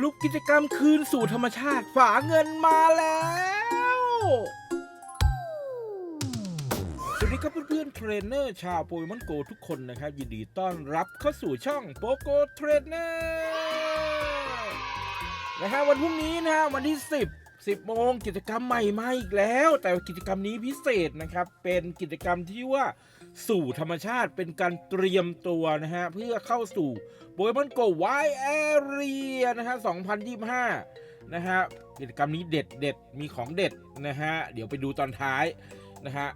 รุปกิจกรรมคืนสู่ธรรมชาติฝาเงินมาแล้ว สวัสดีครับเพื่อนๆเทรนเนอร์ชาวโปเกมอนโกทุกคนนะครับ ยินดีต้อนรับเข้าสู่ช่องโปโกเทรนเนอร์นะฮะวันพรุ่งนี้นะฮะวันที่ 10 10โมงกิจกรรมใหม่มาอีกแล้ว แต่กิจกรรมนี้พิเศษนะครับ เป็นกิจกรรมที่ว่า สู่ธรรมชาติเป็นการเตรียมตัวนะฮะ เพื่อเข้าสู่โปเกมอนโกไวแอเรียนะฮะ 2025 นะฮะกิจกรรมนี้เด็ดเด็ดมีของเด็ดนะฮะ เดี๋ยวไปดูตอนท้ายนะฮะ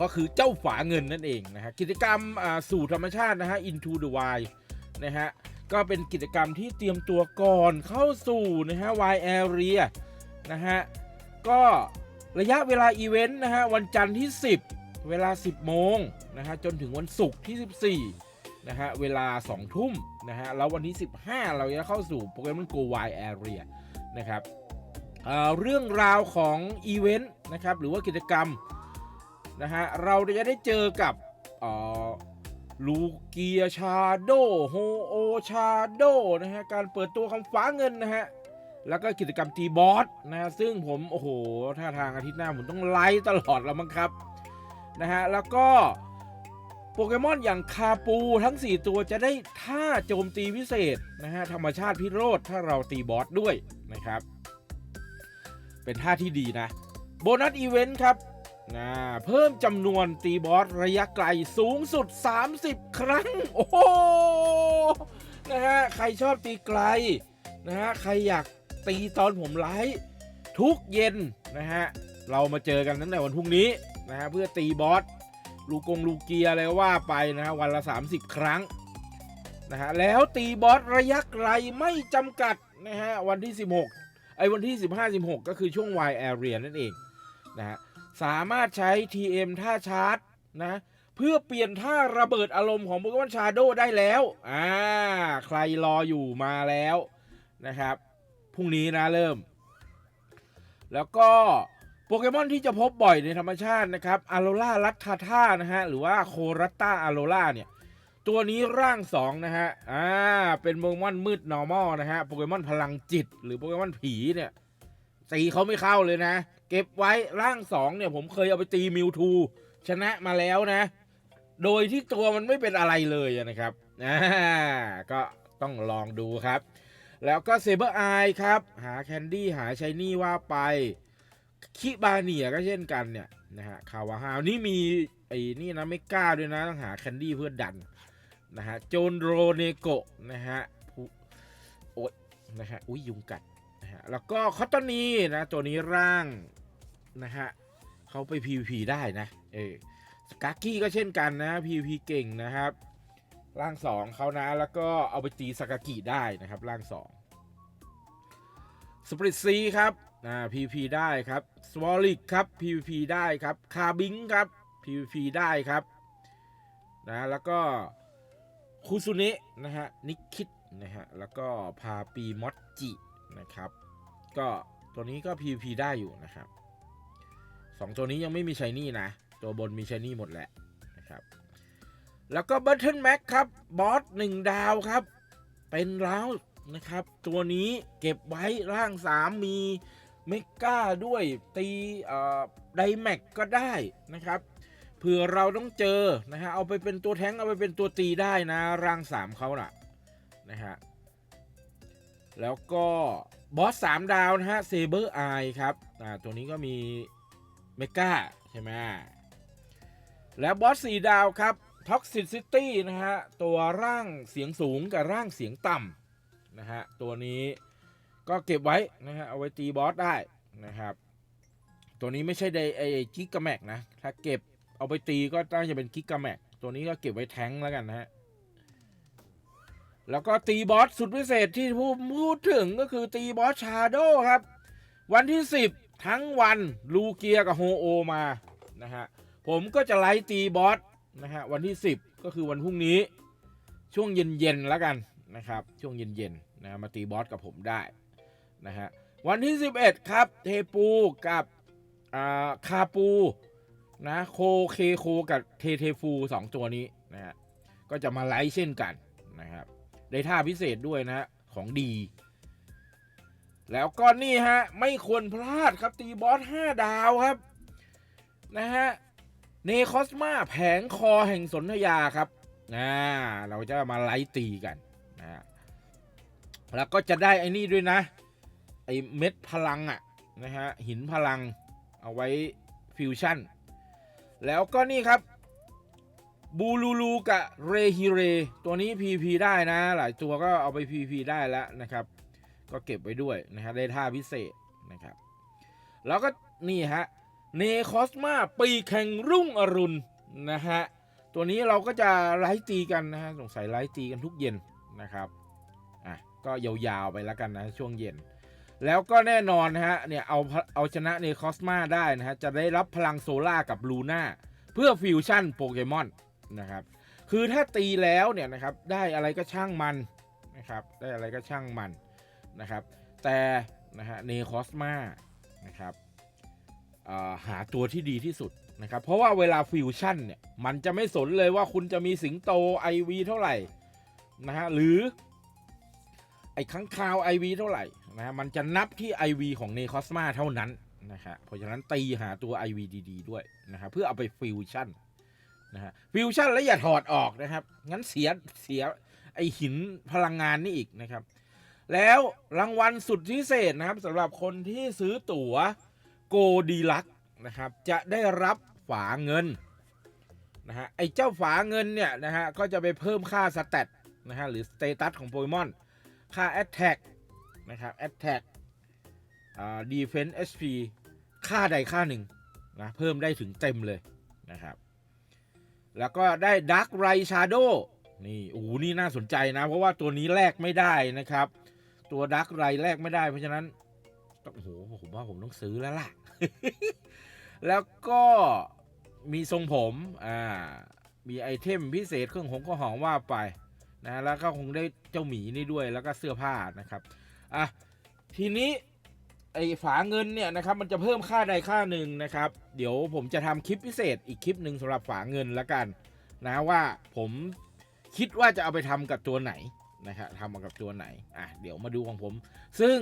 ก็คือเจ้าฝาเงินนั่นเองนะฮะ กิจกรรมอ่าสู่ธรรมชาตินะฮะ Into the Wild นะฮะ ก็เป็นกิจกรรมที่เตรียมตัวก่อนเข้าสู่นะฮะ Wild Area นะฮะ ก็ระยะเวลาอีเวนต์นะฮะ วันจันทร์ที่ 10 เวลา 10 โมงนะฮะจนถึงวันศุกร์ที่ 14นะฮะเวลา 2 ทุ่มนะฮะแล้ววันที่ 15 เราจะเข้าสู่โปเกมอนโก Wild Area นะครับเเรื่องราวของอีเวนต์นะครับหรือว่ากิจกรรมนะฮะเราจะได้เจอกับลูเกียชาโดโฮโอชาโดนะฮะการเปิดตัวคำฟ้าเงินนะฮะแล้วก็กิจกรรมตีบอสนะฮะซึ่งผม โอ้โหท่าทางอาทิตย์หน้าผมต้องไลฟ์ตลอดแล้วมั้งครับ นะฮะ แล้วก็โปเกมอนอย่างคาปูทั้ง 4 ตัวจะได้ท่าโจมตีพิเศษนะฮะธรรมชาติพิโรธถ้าเราตีบอสด้วยนะครับ เป็นท่าที่ดีนะ โบนัสอีเวนต์ครับนะเพิ่มจำนวนตีบอสระยะไกลสูงสุด 30 ครั้ง โอ้โหนะฮะใครชอบตีไกลนะฮะใครอยากตีตอนผมไลฟ์ทุกเย็นนะฮะเรามาเจอกันตั้งแต่วันพรุ่งนี้ นะฮะเพื่อตีบอสลูกงลูกเกียอะไรว่าไปนะฮะวันละ 30 ครั้งนะฮะแล้วตีบอสระยะไกลไม่จำกัดนะฮะวันที่ 16 ไอ้วันที่ 15 16 ก็คือช่วง Y Area นั่นเองนะฮะสามารถใช้ TM ท่าชาร์จนะเพื่อเปลี่ยนท่าระเบิดอารมณ์ของโปเกมอนชาโดได้แล้วอ่าใครรออยู่มาแล้วนะครับพรุ่งนี้นะเริ่ม แล้วก็ โปเกมอนที่จะพบบ่อยในธรรมชาตินะครับอโ o ล่ารัตทาท่านะฮะหรือว่าโครัตตาอโ o ล่าเนี่ยตัวนี้ร่าง 2 นะฮะ อ่า เป็นโปเกมอนมืด normal นะฮะ โปเกมอนพลังจิต หรือโปเกมอนผีเนี่ยตีเขาไม่เข้าเลยนะ เก็บไว้ร่างสองเนี่ย ผมเคยเอาไปตีมิวทูชนะมาแล้วนะ โดยที่ตัวมันไม่เป็นอะไรเลยนะครับ อ่า ก็ต้องลองดูครับ แล้วก็เซเบอร์ไอครับ หาแคนดี้หาชายนี่ว่าไป คิบาเนียก็เช่นกันเนี่ยนะฮะคาวาฮาวนี่มีไอ้นี่นะไม่กล้าด้วยนะต้องหาแคนดี้เพื่อดันนะฮะโจนโรเนโกะนะฮะผู้โอ๊ยนะฮะอุ้ยยุงกัดนะฮะแล้วก็คอตตานีนะตัวนี้ร่างนะฮะเขาไป PVP ได้นะเออสกากี้ก็เช่นกันนะ PVP เก่งนะครับ ร่างสองเขานะแล้วก็เอาไปตีสกากิได้นะครับ ร่างสองสปริตซีครับ อ่า PVP ได้ครับสวอลิกครับ PVP ได้ครับคาบิงครับ PVP ได้ครับนะแล้วก็คูซุเนะนะฮะนิคิดนะฮะแล้วก็พาปีมอตจินะครับ ก็ตัวนี้ก็ PVP ได้อยู่นะครับสองตัวนี้ยังไม่มีชายนี่นะ ตัวบนมีชายนี่หมดแหละนะครับ แล้วก็ b u t t o n Max ครับ บอสหนึ่งดาวครับ เป็นร้าวนะครับ ตัวนี้เก็บไว้ร่าง3มี เมกาด้วยตีไดแม็กก็ได้นะครับเผื่อเราต้องเจอนะฮะเอาไปเป็นตัวแท้งเอาไปเป็นตัวตีได้นะร่าง 3เขาน่ะนะฮะแล้วก็บอสสามดาวนะฮะเซเบอร์ไอครับอ่าตัวนี้ก็มีเมกาใช่ไหมแล้วบอสสี่ดาวครับท็อกซิซิตี้นะฮะตัวร่างเสียงสูงกับร่างเสียงต่ำนะฮะตัวนี้ ก็เก็บไว้นะฮะเอาไว้ตีบอสได้นะครับ ตัวนี้ไม่ใช่ไดไอกิกะแม็กนะ ถ้าเก็บเอาไปตีก็น่าจะเป็นกิกะแม็กตัวนี้ก็เก็บไว้แทงแล้วกันนะฮะแล้วก็ตีบอสสุดพิเศษที่พูดพูดถึงก็คือตีบอสชาโดครับ วันที่ 10 ทั้งวันลูเกียกับโฮโอมานะฮะผมก็จะไล่ตีบอสนะฮะวันที่ 10 ก็คือวันพรุ่งนี้ช่วงเย็นๆแล้วกันนะครับ ช่วงเย็นๆนะมาตีบอสกับผมได้ นะฮะวันที่ 11 ครับ เทปูกับคาปูนะโคเคโคกับเทเทฟูสองตัวนี้นะฮะก็จะมาไลฟ์เช่นกันนะครับได้ท่าพิเศษด้วยนะของดี แล้วก็นี่ฮะ ไม่ควรพลาดครับตีบอส 5 ดาวครับ นะฮะเนคอสมาแผงคอแห่งสนธยาครับนะเราจะมาไล่ตีกันนะฮะแล้วก็จะได้ไอ้นี่ด้วยนะ ไอเม็ดพลังอะนะฮะหินพลังเอาไว้ฟิวชั่น แล้วก็นี่ครับบูลูลูกับเรฮิเร ตัวนี้ PP ได้นะ หลายตัวก็เอาไป PP ได้แล้วนะครับ ก็เก็บไว้ด้วยนะครับได้ท่าพิเศษนะครับ แล้วก็นี่ฮะเนคอสมาปีแข่งรุ่งอรุณนะฮะตัวนี้เราก็จะไล่ตีกันนะฮะสงสัยไล่ตีกันทุกเย็นนะครับอะก็ยาวๆไปแล้วกันนะช่วงเย็น แล้วก็แน่นอนนะฮะเนี่ยเอาเอาชนะเนคอสมาได้นะฮะจะได้รับพลังโซล่ากับลูน่าเพื่อฟิวชั่นโปเกมอนนะครับคือถ้าตีแล้วเนี่ยนะครับได้อะไรก็ช่างมันนะครับได้อะไรก็ช่างมันนะครับแต่นะฮะเนคอสมานะครับหาตัวที่ดีที่สุดนะครับเพราะว่าเวลาฟิวชั่นเนี่ยมันจะไม่สนเลยว่าคุณจะมีสิงโต IV เท่าไหร่นะฮะหรือ ไอ้ค้างคาว IV เท่าไหร่นะฮะมันจะนับที่ IV ของเนคอสมาเท่านั้นนะครับเพราะฉะนั้นตีหาตัว IV ดีๆด้วยนะครับเพื่อเอาไปฟิวชั่นนะฮะฟิวชั่นแล้วอย่าถอดออกนะครับ งั้นเสียเสียไอหินพลังงานนี่อีกนะครับ แล้วรางวัลสุดพิเศษนะครับสำหรับคนที่ซื้อตั๋วโกดีลักนะครับ จะได้รับฝาเงินนะฮะไอ้เจ้าฝาเงินเนี่ยนะฮะก็จะไปเพิ่มค่าสเตตนะฮะหรือสเตตัสของโปเกมอน ค่า Attack นะครับ Attack อ่า Defense SP ค่าใดค่าหนึ่งนะเพิ่มได้ถึงเต็มเลยนะครับ แล้วก็ได้ Dark Ray Shadow นี่โอ้โหนี่น่าสนใจนะ เพราะว่าตัวนี้แลกไม่ได้นะครับ ตัวดักไรแลกไม่ได้ เพราะฉะนั้นต้องโอ้โหผมว่าผมต้องซื้อแล้วล่ะ แล้วก็มีทรงผมอ่ามีไอเทมพิเศษเครื่องหงก็หอมว่าไป นะแล้วก็คงได้เจ้าหมีนี่ด้วยแล้วก็เสื้อผ้านะครับอะทีนี้ไอฝาเงินเนี่ยนะครับมันจะเพิ่มค่าใดค่าหนึ่งนะครับ เดี๋ยวผมจะทำคลิปพิเศษอีกคลิปหนึ่งสำหรับฝาเงินละกันนะว่าผมคิดว่าจะเอาไปทำกับตัวไหนนะครับทำมากับตัวไหนอะเดี๋ยวมาดูของผม ซึ่ง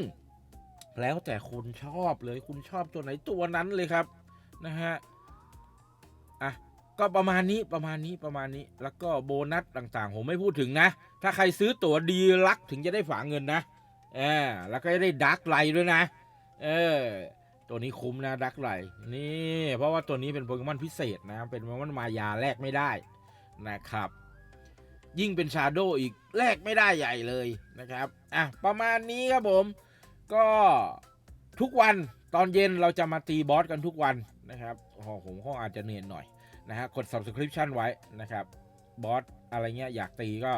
แล้วแต่คุณชอบเลยคุณชอบตัวไหนตัวนั้นเลยครับนะฮะ ก็ประมาณนี้ประมาณนี้ประมาณนี้ แล้วก็โบนัสต่างๆ ผมไม่พูดถึงนะ ถ้าใครซื้อตั๋วดีลักถึงจะได้ฝาเงินนะเออแล้วก็จะได้ดักไลด้วยนะ เออตัวนี้คุ้มนะดักไลนี่ เพราะว่าตัวนี้เป็นโปเกมอนพิเศษนะ เป็นโปเกมอนมายาแลกไม่ได้นะครับ ยิ่งเป็นชาโดอีกแลกไม่ได้ใหญ่เลยนะครับอะประมาณนี้ครับผมก็ทุกวันตอนเย็นเราจะมาตีบอสกันทุกวันนะครับโอ้โหผมก็อาจจะเหนื่อยหน่อย นะฮะกด subscription ไว้นะครับบอสอะไรเงี้ยอยากตีก็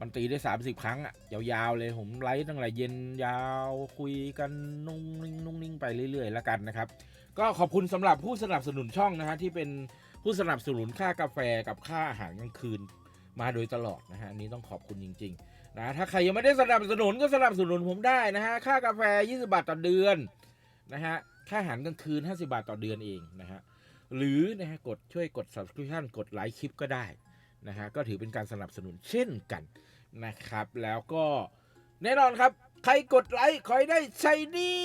มันตีได้ 30 ครั้งอะยาวๆเลยผมไลฟ์ตั้งแต่เย็นยาวคุยกันนุ่งนิ่งนุ่งนิ่งไปเรื่อยๆแล้วกันนะครับ ก็ขอบคุณสำหรับผู้สนับสนุนช่องนะฮะที่เป็นผู้สนับสนุนค่ากาแฟกับค่าอาหารกลางคืนมาโดยตลอดนะฮะอันนี้ต้องขอบคุณจริง ๆ นะถ้าใครยังไม่ได้สนับสนุนก็สนับสนุนผมได้นะฮะค่ากาแฟ 20 บาทต่อเดือนนะฮะค่าอาหารกลางคืน 50 บาทต่อเดือนเองนะฮะ หรือนะฮะกดช่วยกด subscription กดไลค์คลิปก็ได้นะฮะก็ถือเป็นการสนับสนุนเช่นกันนะครับ แล้วก็แน่นอนครับ ใครกดไลค์ขอให้ได้ใช้นี่